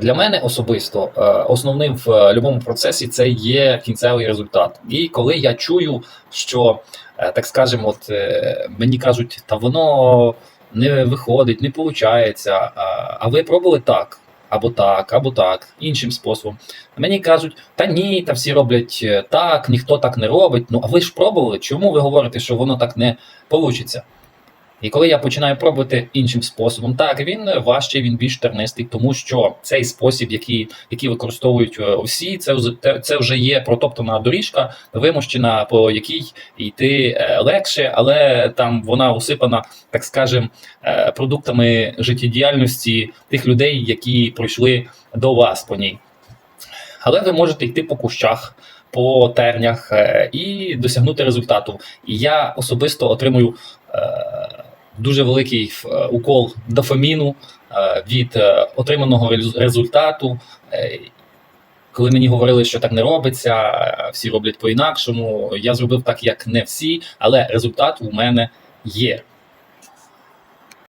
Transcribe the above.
Для мене особисто е, основним в будь-якому процесі це є кінцевий результат. І коли я чую, що е, так скажемо, от е, мені кажуть, та воно не виходить, не виходить, а ви пробували так. Або так, або так, іншим способом. Мені кажуть, та ні, та всі роблять так, ніхто так не робить. Ну а ви ж пробували? Чому ви говорите, що воно так не вийде? І коли я починаю пробувати іншим способом, так він важчий, він більш тернистий, тому що цей спосіб, який, який використовують е, всі, це вже це вже є протоптана доріжка, вимощена, по якій йти е, легше, але там вона усипана, так скажем, е, продуктами життєдіяльності тих людей, які пройшли до вас по ній. Але ви можете йти по кущах, по тернях е, і досягнути результату. І я особисто отримую е, дуже великий е, укол дофаміну е, від е, отриманого результату. Коли мені говорили, що так не робиться, всі роблять по-інакшому. Я зробив так, як не всі, але результат у мене є.